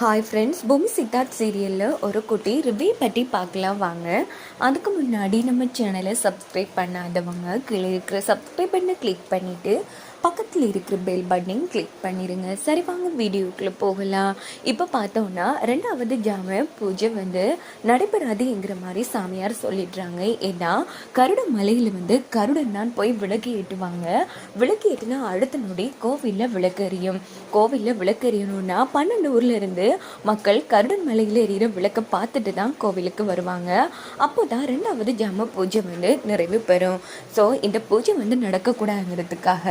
Hi friends பூமி சித்தார்த் சீரியலில் ஒரு குட்டி ரிவ்யூ பற்றி பார்க்கலாம் வாங்க. அதுக்கு முன்னாடி நம்ம சேனலை சப்ஸ்கிரைப் பண்ணாதவங்க கீழே இருக்கிற சப்ஸ்கிரைப் பண்ண கிளிக் பண்ணிவிட்டு பக்கத்தில் இருக்கிற பெல் பட்டனையும் கிளிக் பண்ணிடுங்க சரி வாங்க வீடியோக்குள்ளே போகலாம். இப்போ பார்த்தோன்னா ரெண்டாவது ஜாம பூஜை வந்து நடைபெறாதுங்கிற மாதிரி சாமியார் சொல்லிடுறாங்க. ஏன்னா கருட மலையில் வந்து கருடன் தான் போய் விளக்கு ஏற்றுவாங்க விளக்கு ஏற்றினா அடுத்த நொடி கோவிலில் விளக்கறியும் கோவிலில் விளக்கறியணும்னா பன்னெண்டு ஊர்ல இருந்து மக்கள் கருடன் மலையில் எரியிற விளக்கை பார்த்துட்டு தான் கோவிலுக்கு வருவாங்க. அப்போ தான் ரெண்டாவது ஜாம பூஜை வந்து நிறைவு பெறும். ஸோ இந்த பூஜை வந்து நடக்கக்கூடாதுங்கிறதுக்காக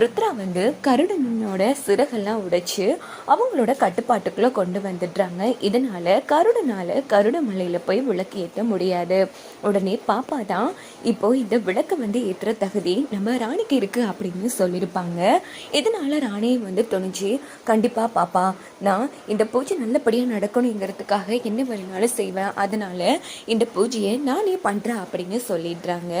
ருத்ரா வந்து கருடனோட சிறகெல்லாம் உடைச்சு அவங்களோட கட்டுப்பாட்டுக்குள்ளே கொண்டு வந்துடுறாங்க. இதனால கருடனால கருட மலையில் போய் விளக்கு ஏற்ற முடியாது. உடனே பாப்பா தான் இப்போ இந்த விளக்கு வந்து ஏற்றுற தகுதி நம்ம ராணிக்கு இருக்கு அப்படின்னு சொல்லியிருப்பாங்க. இதனால ராணியை வந்து துணிஞ்சு கண்டிப்பா பாப்பா நான் இந்த பூஜை நல்லபடியாக நடக்கணுங்கிறதுக்காக என்ன வேணுனாலும் செய்வேன். அதனால இந்த பூஜையை நானே பண்ணுறேன் அப்படின்னு சொல்லிடுறாங்க.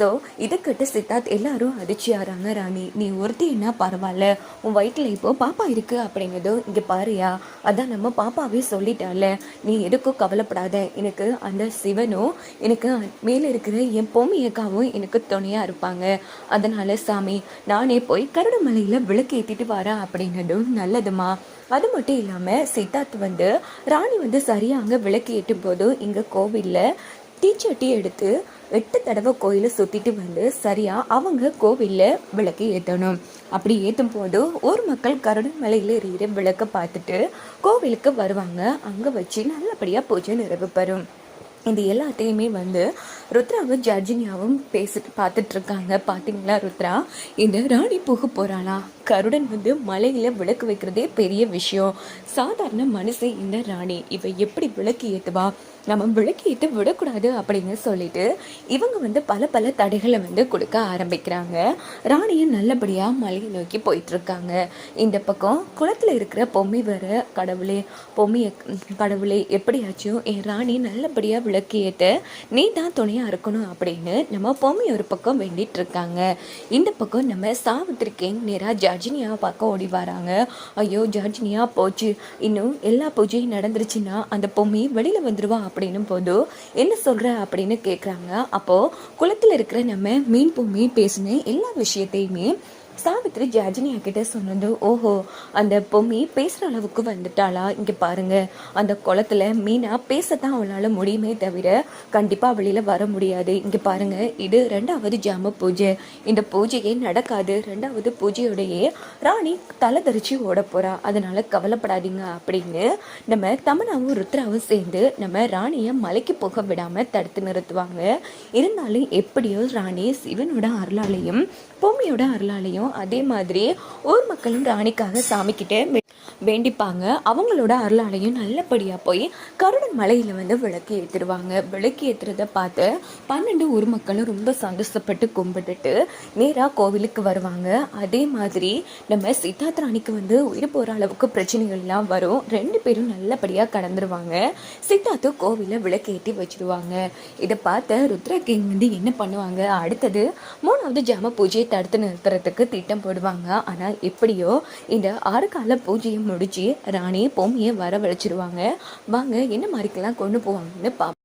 ஸோ இதை கேட்டு சித்தார்த் எல்லாரும் ஆறாங்க ராணி நீ ஒருத்தின்னா பரவாயில்ல உன் வயிற்றில் இப்போ பாப்பா இருக்கு அப்படிங்கிறதும் இங்கே பாருயா அதான் நம்ம பாப்பாவே சொல்லிட்டால நீ எதுக்கும் கவலைப்படாத எனக்கு அந்த சிவனும் எனக்கு மேலே இருக்கிற என் பொம்மியக்காவும் எனக்கு துணையாக இருப்பாங்க. அதனால சாமி நானே போய் கருடமலையில் விளக்கு ஏற்றிட்டு வரேன் அப்படிங்கிறதும் நல்லதுமா. அது மட்டும் இல்லாமல் சித்தார்த் வந்து ராணி வந்து சரியாக விளக்கு ஏற்றும் போதும் இங்கே கோவிலில் தீச்சட்டி எடுத்து எட்டு தடவை கோயிலை சுற்றிட்டு வந்து சரியாக அவங்க கோவிலில் விளக்கு ஏற்றணும் அப்படி ஏற்றும் போது ஊர் மக்கள் கருடன் மலையில் எறிகிற விளக்கை பார்த்துட்டு கோவிலுக்கு வருவாங்க. அங்கே வச்சு நல்லபடியாக பூஜை நிறைவு பெறும். இது எல்லாத்தையுமே வந்து ருத்ராவும் ஜர்ஜினியாவும் பேசிட்டு பார்த்துட்டு இருக்காங்க பார்த்தீங்களா ருத்ரா? இந்த ராணி போக போகிறாளா கருடன் வந்து மலையில் விளக்கு வைக்கிறதே பெரிய விஷயம். சாதாரண மனசு இந்த ராணி. இவ எப்படி விளக்கு ஏற்றுவா நம்ம விளக்கு ஏற்ற விடக்கூடாது அப்படின்னு சொல்லிட்டு இவங்க வந்து பல பல தடைகளை வந்து கொடுக்க ஆரம்பிக்கிறாங்க. ராணியை நல்லபடியாக மலையை நோக்கி போயிட்டுருக்காங்க இந்த பக்கம் குளத்தில் இருக்கிற பொம்மை வர கடவுளே பொம்மையை கடவுளே எப்படியாச்சும் என் ராணி நல்லபடியாக விளக்கு ஏற்ற நீ தான் துணையாக இருக்கணும் அப்படின்னு நம்ம பொம்மை ஒரு பக்கம் வேண்டிட்டு இருக்காங்க. இந்த பக்கம் நம்ம சாவித்திரிக்கேங் நேராக ஜார்ஜினியா பார்க்க ஓடி வராங்க. ஐயோ ஜார்ஜினியா போச்சு. இன்னும் எல்லா பூஜையும் நடந்துருச்சுன்னா அந்த பொம்மி வெளியில் வந்துடுவா அப்படின்னும் போதும் என்ன சொல்கிற அப்படின்னு கேட்குறாங்க அப்போது குளத்தில் இருக்கிற நம்ம மீன் பொம்மி பேசின எல்லா விஷயத்தையுமே சாவித்ரி ஜாஜினியா கிட்ட சொன்னது ஓஹோ அந்த பொம்மி பேசுகிற அளவுக்கு வந்துட்டாளா? இங்கே பாருங்க. அந்த குளத்துல மீனா பேசத்தான் அவளால் முடியுமே தவிர கண்டிப்பாக வெளியில் வர முடியாது. இங்கே பாருங்க இது ரெண்டாவது ஜாம பூஜை. இந்த பூஜையே நடக்காது. ரெண்டாவது பூஜையோடையே ராணி தலை தரிச்சு ஓட போகிறா அதனால் கவலைப்படாதீங்க அப்படின்னு நம்ம தமனாவும் ருத்ராவும் சேர்ந்து நம்ம ராணியை மலைக்கு போக விடாமல் தடுத்து நிறுத்துவாங்க. இருந்தாலும் எப்படியோ ராணி சிவனோட அருளாலையும் பொம்மியோட அருளாலையும் அதே மாதிரி ஊர் மக்களும் ராணிக்காக சாமிக்கிட்ட வேண்டிப்பாங்க. அவங்களோட அருளாலையும் நல்லபடியாக போய் கருடன் மலையில் வந்து விளக்கு ஏற்றிடுவாங்க விளக்கு ஏற்றுறத பார்த்து பன்னெண்டு ஊர் மக்களும் ரொம்ப சந்தோஷப்பட்டு கும்பிட்டுட்டு நேராக கோவிலுக்கு வருவாங்க. அதே மாதிரி நம்ம சித்தார்த்தராணிக்கு வந்து உயிர் போகிற அளவுக்கு பிரச்சனைகள்லாம் வரும். ரெண்டு பேரும் நல்லபடியாக கடந்துருவாங்க. சித்தார்த்து கோவிலில் விளக்கு ஏற்றி வச்சிருவாங்க. இதை பார்த்த ருத்ரகிங் வந்து என்ன பண்ணுவாங்க? அடுத்தது மூணாவது ஜாம பூஜையை தடுத்து நிறுத்துறதுக்கு திட்டம் போடுவாங்க. ஆனால் எப்படியோ இந்த ஆறு கால பூஜையை முடிச்சு ராணி பொம்மையை வரவழைச்சிருவாங்க. வாங்க என்ன மாதிரிக்கெல்லாம் கொண்டு போவாங்கன்னு பார்ப்போம்